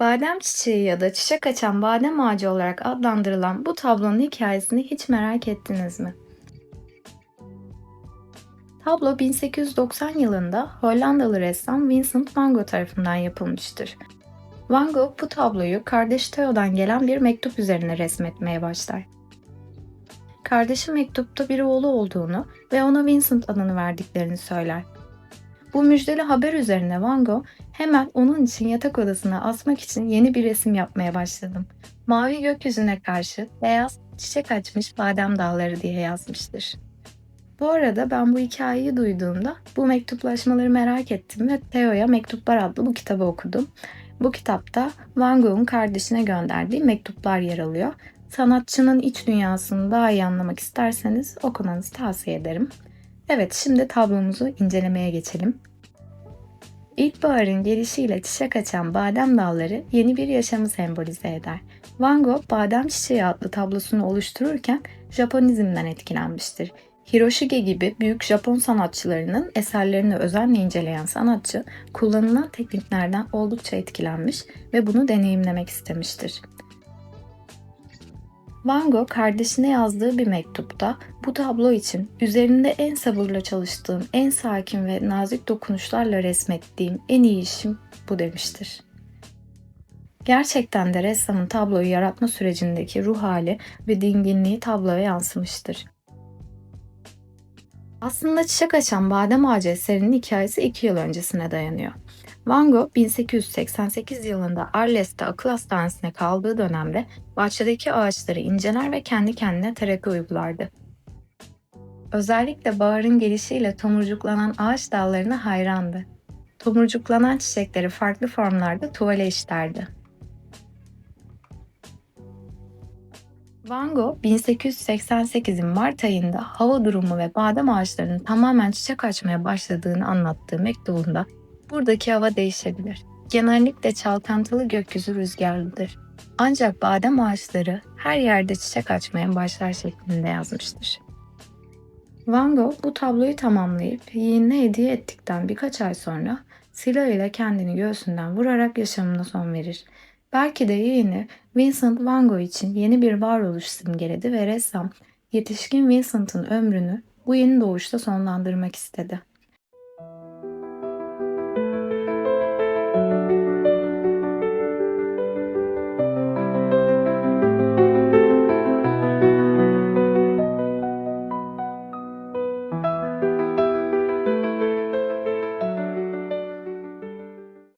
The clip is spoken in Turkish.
Badem çiçeği ya da çiçek açan badem ağacı olarak adlandırılan bu tablonun hikayesini hiç merak ettiniz mi? Tablo 1890 yılında Hollandalı ressam Vincent van Gogh tarafından yapılmıştır. Van Gogh bu tabloyu kardeşi Theo'dan gelen bir mektup üzerine resmetmeye başlar. Kardeşi mektupta bir oğlu olduğunu ve ona Vincent adını verdiklerini söyler. Bu müjdeli haber üzerine Van Gogh hemen onun için yatak odasına asmak için yeni bir resim yapmaya başladım. Mavi gökyüzüne karşı beyaz çiçek açmış badem dalları diye yazmıştır. Bu arada ben bu hikayeyi duyduğumda bu mektuplaşmaları merak ettim ve Theo'ya Mektuplar adlı bu kitabı okudum. Bu kitapta Van Gogh'un kardeşine gönderdiği mektuplar yer alıyor. Sanatçının iç dünyasını daha iyi anlamak isterseniz okumanızı tavsiye ederim. Evet, şimdi tablomuzu incelemeye geçelim. İlkbaharın gelişiyle çiçek açan badem dalları yeni bir yaşamı sembolize eder. Van Gogh, Badem Çiçeği adlı tablosunu oluştururken Japonizmden etkilenmiştir. Hiroshige gibi büyük Japon sanatçılarının eserlerini özenle inceleyen sanatçı, kullanılan tekniklerden oldukça etkilenmiş ve bunu deneyimlemek istemiştir. Van Gogh kardeşine yazdığı bir mektupta bu tablo için üzerinde en sabırla çalıştığım, en sakin ve nazik dokunuşlarla resmettiğim en iyi işim bu demiştir. Gerçekten de ressamın tabloyu yaratma sürecindeki ruh hali ve dinginliği tabloya yansımıştır. Aslında çiçek açan badem ağacı eserinin hikayesi 2 yıl öncesine dayanıyor. Van Gogh 1888 yılında Arles'te akıl hastanesine kaldığı dönemde bahçedeki ağaçları inceler ve kendi kendine terapi uygulardı. Özellikle baharın gelişiyle tomurcuklanan ağaç dallarına hayrandı. Tomurcuklanan çiçekleri farklı formlarda tuvale işlerdi. Van Gogh 1888'in Mart ayında hava durumu ve badem ağaçlarının tamamen çiçek açmaya başladığını anlattığı mektubunda buradaki hava değişebilir. Genellikle çalkantılı gökyüzü rüzgarlıdır. Ancak badem ağaçları her yerde çiçek açmaya başlar şeklinde yazmıştır. Van Gogh bu tabloyu tamamlayıp yeğenine hediye ettikten birkaç ay sonra silahıyla kendini göğsünden vurarak yaşamına son verir. Belki de yeğeni Vincent van Gogh için yeni bir varoluş simgeledi ve ressam yetişkin Vincent'ın ömrünü bu yeni doğuşta sonlandırmak istedi.